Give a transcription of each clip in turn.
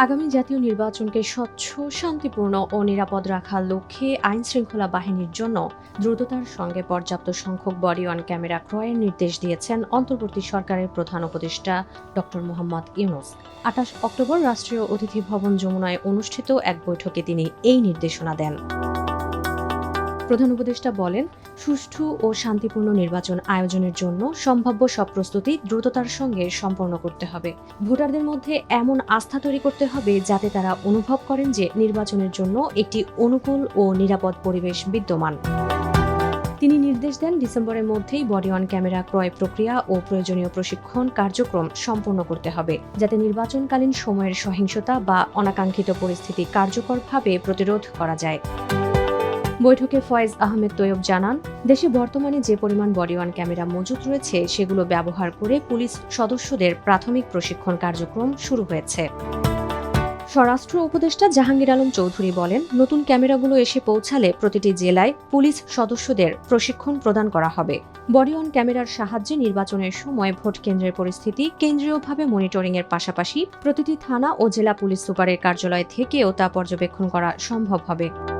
আগামী জাতীয় নির্বাচনকে স্বচ্ছ, শান্তিপূর্ণ ও নিরাপদ রাখার লক্ষ্যে আইন শৃঙ্খলা বাহিনীর জন্য দ্রুততার সঙ্গে পর্যাপ্ত সংখ্যক বডি অন ক্যামেরা ক্রয়ের নির্দেশ দিয়েছেন অন্তর্বর্তী সরকারের প্রধান উপদেষ্টা ড মোহাম্মদ ইউনুস। আঠাশ অক্টোবর রাষ্ট্রীয় অতিথি ভবন যমুনায় অনুষ্ঠিত এক বৈঠকে তিনি এই নির্দেশনা দেন। প্রধান উপদেষ্টা বলেন, সুষ্ঠু ও শান্তিপূর্ণ নির্বাচন আয়োজনের জন্য সম্ভাব্য সব প্রস্তুতি দ্রুততার সঙ্গে সম্পন্ন করতে হবে। ভোটারদের মধ্যে এমন আস্থা তৈরি করতে হবে যাতে তারা অনুভব করেন যে নির্বাচনের জন্য একটি অনুকূল ও নিরাপদ পরিবেশ বিদ্যমান। তিনি নির্দেশ দেন ডিসেম্বরের মধ্যেই বডি অন ক্যামেরা ক্রয় প্রক্রিয়া ও প্রয়োজনীয় প্রশিক্ষণ কার্যক্রম সম্পন্ন করতে হবে, যাতে নির্বাচনকালীন সময়ের সহিংসতা বা অনাকাঙ্ক্ষিত পরিস্থিতি কার্যকরভাবে প্রতিরোধ করা যায়। বৈঠকে ফয়েজ আহমেদ তৈয়ব জানান, দেশে বর্তমানে যে পরিমাণ বডি ওয়ান ক্যামেরা মজুত রয়েছে, সেগুলো ব্যবহার করে পুলিশ সদস্যদের প্রাথমিক প্রশিক্ষণ কার্যক্রম শুরু হয়েছে। স্বরাষ্ট্র উপদেষ্টা জাহাঙ্গীর আলম চৌধুরী বলেন, নতুন ক্যামেরাগুলো এসে পৌঁছালে প্রতিটি জেলায় পুলিশ সদস্যদের প্রশিক্ষণ প্রদান করা হবে। বডি অন ক্যামেরার সাহায্যে নির্বাচনের সময় ভোট কেন্দ্রের পরিস্থিতি কেন্দ্রীয়ভাবে মনিটরিংয়ের পাশাপাশি প্রতিটি থানা ও জেলা পুলিশ সুপারের কার্যালয় থেকেও তা পর্যবেক্ষণ করা সম্ভব হবে।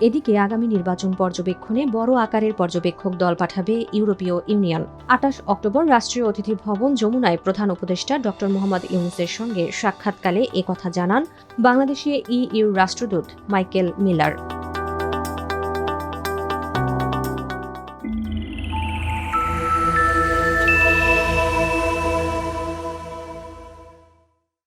এদিকে আগামী নির্বাচন পর্যবেক্ষণে বড় আকারের পর্যবেক্ষক দল পাঠাবে ইউরোপীয় ইউনিয়ন। আটাশ অক্টোবর রাষ্ট্রীয় অতিথি ভবন যমুনায় প্রধান উপদেষ্টা ড মোহাম্মদ ইউনুসের সঙ্গে সাক্ষাৎকালে একথা জানান বাংলাদেশে ইইউর রাষ্ট্রদূত মাইকেল মিলার।